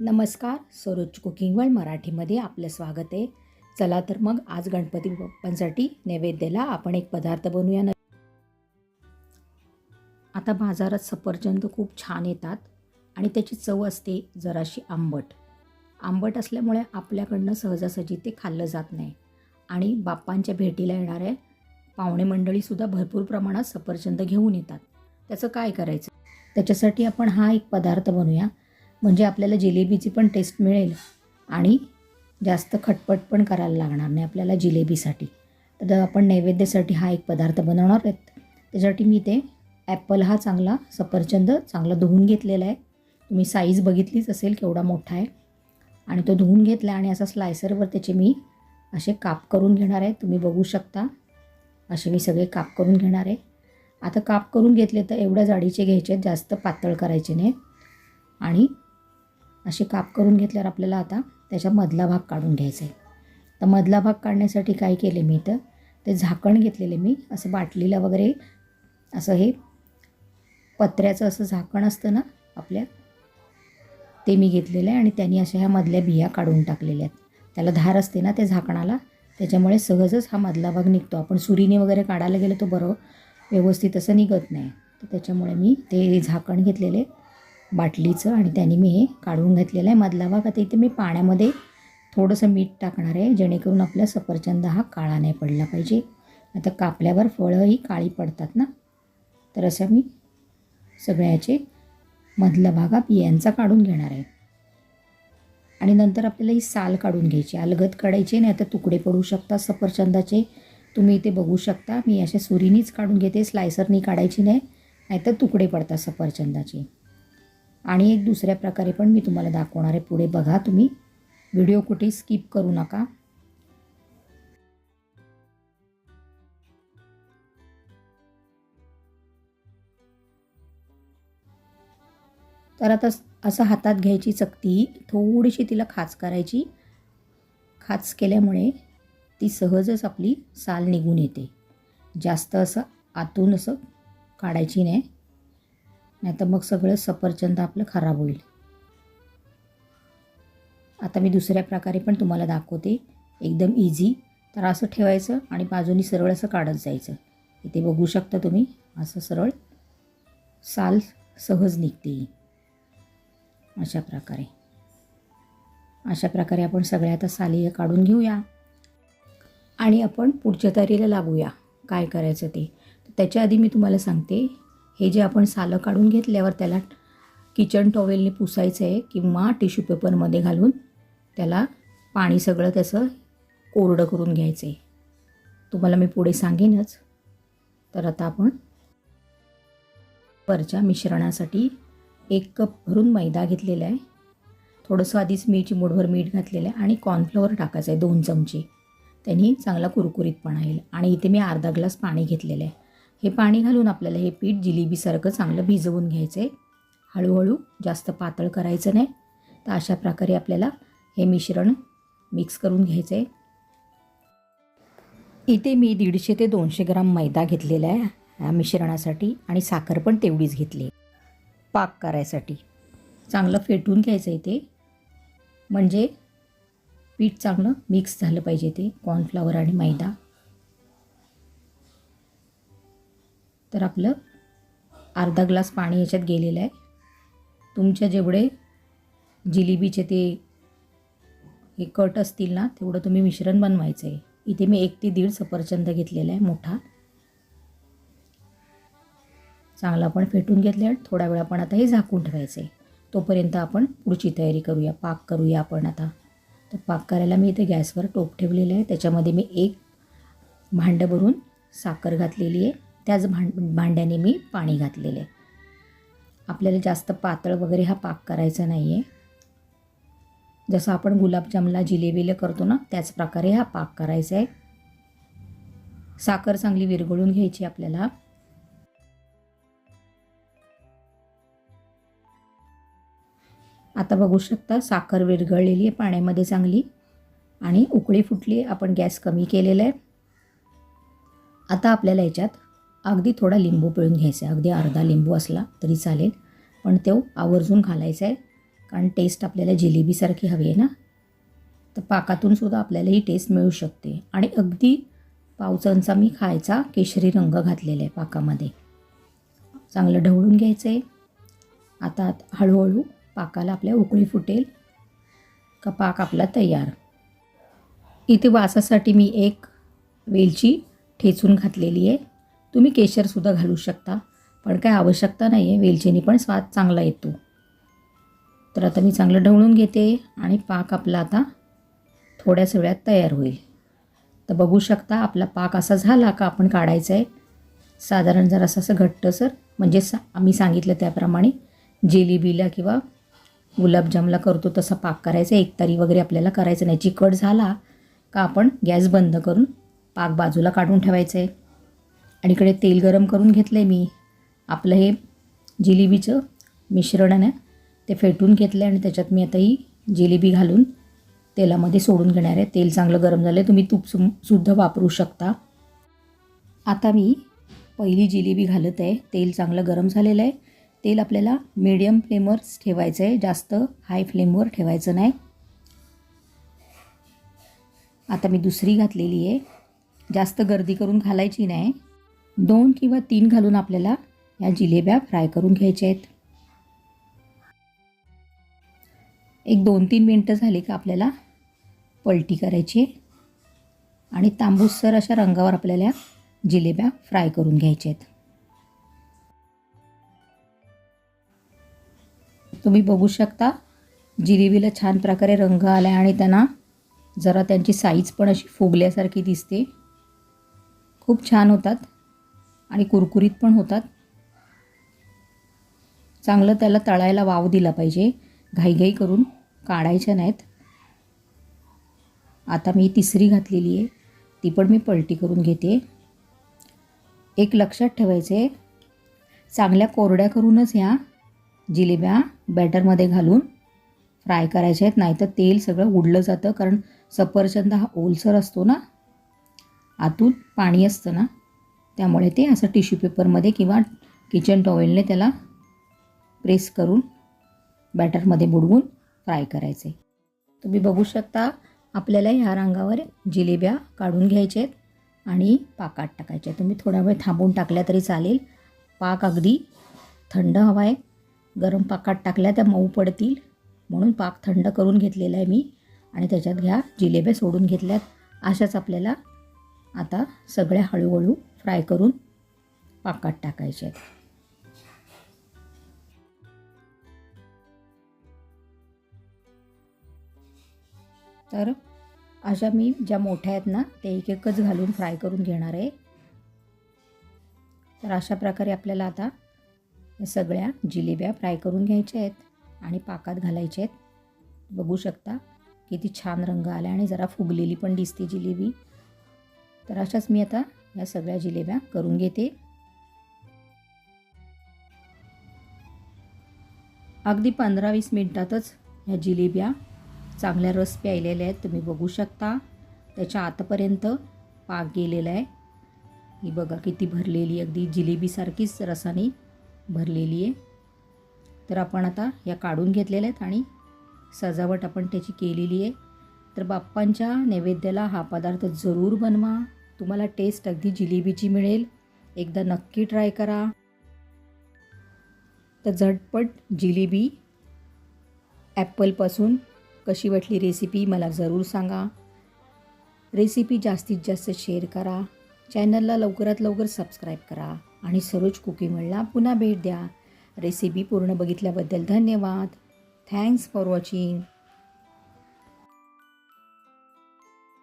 नमस्कार Saroj cooking world मराठीमध्ये आपलं स्वागत आहे. चला तर मग आज गणपती बाप्पांसाठी नैवेद्याला आपण एक पदार्थ बनवूया. न आता बाजारात सफरचंद खूप छान येतात आणि त्याची चव असते जराशी आंबट. आंबट असल्यामुळे आपल्याकडनं सहजासहजी ते खाल्लं जात नाही. आणि बाप्पांच्या भेटीला येणाऱ्या पाहुणे मंडळीसुद्धा भरपूर प्रमाणात सफरचंद घेऊन येतात. त्याचं काय करायचं? त्याच्यासाठी आपण हा एक पदार्थ बनवूया. म्हणजे आपल्याला जिलेबीची पण टेस्ट मिळेल. आणि जास्त खटपट पण करायला लागणार नाही आपल्याला जिलेबीसाठी. तर आपण नैवेद्यासाठी हा एक पदार्थ बनवणार आहेत. त्याच्यासाठी मी ते ॲपल हा चांगला सफरचंद चांगला धुवून घेतलेला आहे. तुम्ही साईज बघितलीच असेल केवढा मोठा आहे. आणि तो धुवून घेतला आणि असा स्लायसरवर त्याचे मी असे काप करून घेणार आहे. तुम्ही बघू शकता. असे मी सगळे काप करून घेणार आहे. आता काप करून घेतले तर एवढ्या जाडीचे घ्यायचे आहेत जास्त पातळ करायचे नाही आणि असे काप करून घेतल्यावर आपल्याला आता त्याच्या मधला भाग काढून घ्यायचा आहे. तर मधला भाग काढण्यासाठी काय केले मी तर ते झाकण घेतलेले मी. असं बाटलीला वगैरे असं हे पत्र्याचं असं झाकण असतं ना आपल्या ते मी घेतलेलं आहे आणि त्यांनी अशा ह्या मधल्या बिया काढून टाकलेल्या आहेत. त्याला धार असते ना त्या झाकणाला त्याच्यामुळे सहजच हा मधला भाग निघतो. आपण सुरीने वगैरे काढायला गेलो तो बरोबर व्यवस्थित असं निघत नाही. तर त्याच्यामुळे मी ते झाकण घेतलेले बाटलीचं आणि त्याने मी हे काढून घेतलेलं आहे. मधला भाग आता इथे मी पाण्यामध्ये थोडंसं मीठ टाकणार आहे जेणेकरून आपला सफरचंद हा काळा नाही पडला पाहिजे. आता कापल्यावर फळंही काळी पडतात ना? तर असं मी सगळ्याचे मधला भागा बियांचा काढून घेणार आहे. आणि नंतर आपल्याला ही साल काढून घ्यायची. अलगद काढायची नाही आता तुकडे पडू शकतात सफरचंदाचे. तुम्ही इथे बघू शकता मी अशा सुरीनीच काढून घेते स्लायसरनी काढायची नाही नाहीतर तुकडे पडतात सफरचंदाचे. आणि एक दुसऱ्या प्रकारे पण मी तुम्हाला दाखवणार आहे. पुढे बघा तुम्ही. व्हिडिओ कुठे स्किप करू नका. तर आता असं हातात घ्यायची चकती थोडीशी तिला खाच करायची. खाच केल्यामुळे ती सहजच आपली साल निघून येते. जास्त असं आतून असं काढायची नाही. नाही तर मग सगळं सफरचंद आपलं खराब होईल. आता मी दुसऱ्या प्रकारे पण तुम्हाला दाखवते. एकदम इझी तर असं ठेवायचं आणि बाजूनी सरळ असं काढत जायचं. इथे बघू शकता तुम्ही असं सरळ साल सहज निघते अशा प्रकारे. अशा प्रकारे आपण सगळ्या आता साली काढून घेऊया. आणि आपण पुढच्या तारीला लागूया. काय करायचं ते. त्याच्या आधी मी तुम्हाला सांगते हे जे आपण सालं काढून घेतल्यावर त्याला किचन टॉवेलने पुसायचं आहे किंवा टिश्यू पेपरमध्ये घालून त्याला पाणी सगळं त्याचं कोरडं करून घ्यायचं आहे तुम्हाला मी पुढे सांगेनच. तर आता आपण वरच्या मिश्रणासाठी एक कप भरून मैदा घेतलेला आहे. थोडंसं आधीच मी चिमूटभर मीठ घातलेलं आहे आणि कॉर्नफ्लॉवर टाकायचं आहे दोन चमचे. त्यांनी चांगला कुरकुरीतपणा येईल. आणि इथे मी अर्धा ग्लास पाणी घेतलेलं आहे. हे पाणी घालून आपल्याला हे पीठ जिलेबीसारखं चांगलं भिजवून घ्यायचं आहे. हळूहळू जास्त पातळ करायचं नाही. तर अशा प्रकारे आपल्याला हे मिश्रण मिक्स करून घ्यायचं आहे. इथे मी दीडशे ते दोनशे ग्राम मैदा घेतलेला आहे ह्या मिश्रणासाठी आणि साखर पण तेवढीच घेतली पाक करायसाठी. चांगलं फेटून घ्यायचं आहे ते. म्हणजे पीठ चांगलं मिक्स झालं पाहिजे ते. कॉर्नफ्लॉवर आणि मैदा. तर आपलं अर्धा ग्लास पाणी याच्यात गेलेलं आहे. तुमच्या जेवढे जिलेबीचे ते हे कट असतील ना तेवढं तुम्ही मिश्रण बनवायचं आहे. इथे मी एक ते दीड सफरचंद घेतलेला आहे मोठा. चांगला आपण फेटून घेतले आणि थोड्या वेळ आपण आता हे झाकून ठेवायचं आहे. तोपर्यंत आपण पुढची तयारी करूया पाक करूया आपण आता. तर पाक करायला मी इथे गॅसवर टोप ठेवलेलं आहे. त्याच्यामध्ये मी एक भांडं भरून साखर घातलेली आहे. त्याच भांड भांड्याने मी पाणी घातलेले आहे. आपल्याला जास्त पातळ वगैरे हा पाक करायचा नाही आहे जसं आपण गुलाबजामला जिलेबीला करतो ना त्याच प्रकारे हा पाक करायचा आहे. साखर चांगली विरघळून घ्यायची आपल्याला. आता बघू शकता साखर विरघळलेली आहे पाण्यामध्ये चांगली. आणि उकळी फुटली आपण गॅस कमी केलेला आहे. आता आपल्याला याच्यात अगदी थोडा लिंबू पिळून घ्यायचा आहे. अगदी अर्धा लिंबू असला तरी चालेल. पण तो आवर्जून घालायचा आहे. कारण टेस्ट आपल्याला जिलेबीसारखी हवी आहे ना? तर पाकातून सुद्धा आपल्याला ही टेस्ट मिळू शकते. आणि अगदी पावचांचा मी खायचा केशरी रंग घातलेला आहे पाकामध्ये. चांगलं ढवळून घ्यायचं आहे आता हळूहळू पाकाला आपल्या उकळी फुटेल. का पाक आपला तयार. इथे वासासाठी मी एक वेलची ठेचून घातलेली आहे. तुम्ही केशरसुद्धा घालू शकता. पण काय आवश्यकता नाही आहे वेलचीने पण स्वाद चांगला येतो. तर आता मी चांगलं ढवळून घेते आणि पाक आपला आता थोड्याच वेळात तयार होईल. तर बघू शकता आपला पाक असा झाला का आपण काढायचा आहे साधारण जर असं असं घट्टसर म्हणजे सा आम्ही सांगितलं त्याप्रमाणे जिलेबीला किंवा गुलाबजामला करतो तसा पाक करायचा. एक तारी वगैरे आपल्याला करायचं नाही. चिकट झाला का आपण गॅस बंद करून पाक बाजूला काढून ठेवायचं आहे आणि इकडे तेल गरम करून घेतलं आहे मी. आपलं हे जिलेबीचं मिश्रण आहे ना ते फेटून घेतलं आहे आणि त्याच्यात मी आता ही जिलेबी घालून तेलामध्ये सोडून घेणार आहे. तेल चांगलं गरम झालं आहे तुम्ही तूप सु सुद्धा वापरू शकता. आता मी पहिली जिलेबी घालत आहे. तेल चांगलं गरम झालेलं आहे. तेल आपल्याला मीडियम फ्लेमवरच ठेवायचं आहे जास्त हाय फ्लेमवर ठेवायचं नाही. आता मी दुसरी घातलेली आहे. जास्त गर्दी करून घालायची नाही. दोन किंवा तीन घालून आपल्याला या जिलेब्या फ्राय करून घ्यायच्या आहेत. एक दोन तीन मिनटं झाली का आपल्याला पलटी करायची आहे. आणि तांबूससर अशा रंगावर आपल्याला जिलेब्या फ्राय करून घ्यायच्या आहेत. तुम्ही बघू शकता जिलेबीला छान प्रकारे रंग आला आहे आणि त्यांना जरा त्यांची साईज पण अशी फुगल्यासारखी दिसते. खूप छान होतात. आणि कुरकुरीत पण होतात. चांगलं त्याला तळायला वाव दिला पाहिजे. घाईघाई करून काढायच्या नाहीत. आता मी तिसरी घातलेली आहे. ती पण मी पलटी करून घेते. एक लक्षात ठेवायचे चांगल्या कोरड्या करूनच ह्या जिलेब्या बॅटरमध्ये घालून फ्राय करायच्या आहेत. नाहीतर तेल सगळं उडलं जातं. कारण सफरचंद हा ओलसर असतो ना. आतून पाणी असतं ना. त्यामुळे ते असं टिश्यू पेपरमध्ये किंवा किचन टॉवेलने त्याला प्रेस करून बॅटरमध्ये बुडवून फ्राय करायचे. तुम्ही बघू शकता आपल्याला ह्या रंगावर जिलेब्या काढून घ्यायच्या आहेत आणि पाकात टाकायच्या तुम्ही थोडा वेळ थांबून टाकल्या तरी चालेल. पाक अगदी थंड हवा आहे. गरम पाकात टाकल्या त्या मऊ पडतील. म्हणून पाक थंड करून घेतलेला आहे मी आणि त्याच्यात घ्या जिलेब्या सोडून घेतल्यात. अशाच आपल्याला आता सगळ्या हळूहळू फ्राय करून पाकात टाकायचे. आहेत तर अशा मी ज्या मोठ्या आहेत ना ते एक एकच घालून फ्राय करून घेणार आहे. तर अशा प्रकारे आपल्याला आता सगळ्या जिलेब्या फ्राय करून घ्यायच्या आहेत आणि पाकात घालायच्या आहेत. बघू शकता किती छान रंग आला आणि जरा फुगलेली पण दिसते जिलेबी. तर अशाच मी आता या सगळ्या जिलेब्या करून घेते. अगदी पंधरा वीस मिनटातच ह्या जिलेब्या चांगल्या रस प्यायलेल्या आहेत. तुम्ही बघू शकता. त्याच्या आतापर्यंत पाक गेलेला आहे. ही बघा किती भरलेली अगदी जिलेबीसारखीच रसाने भरलेली आहे. तर आपण आता या काढून घेतलेल्या आहेत आणि सजावट आपण त्याची केलेली आहे. तर बाप्पांच्या नैवेद्याला हा पदार्थ जरूर बनवा. तुम्हाला टेस्ट अगदी जिलेबीची मिळेल. एकदा नक्की ट्राय करा. तर झटपट जिलेबी ॲपलपासून कशी वाटली रेसिपी मला जरूर सांगा. रेसिपी जास्तीत जास्त शेअर करा. चॅनलला लवकरात लवकर सबस्क्राईब करा आणि सरोज कुकिंगला पुन्हा भेट द्या. रेसिपी पूर्ण बघितल्याबद्दल धन्यवाद. Thanks for watching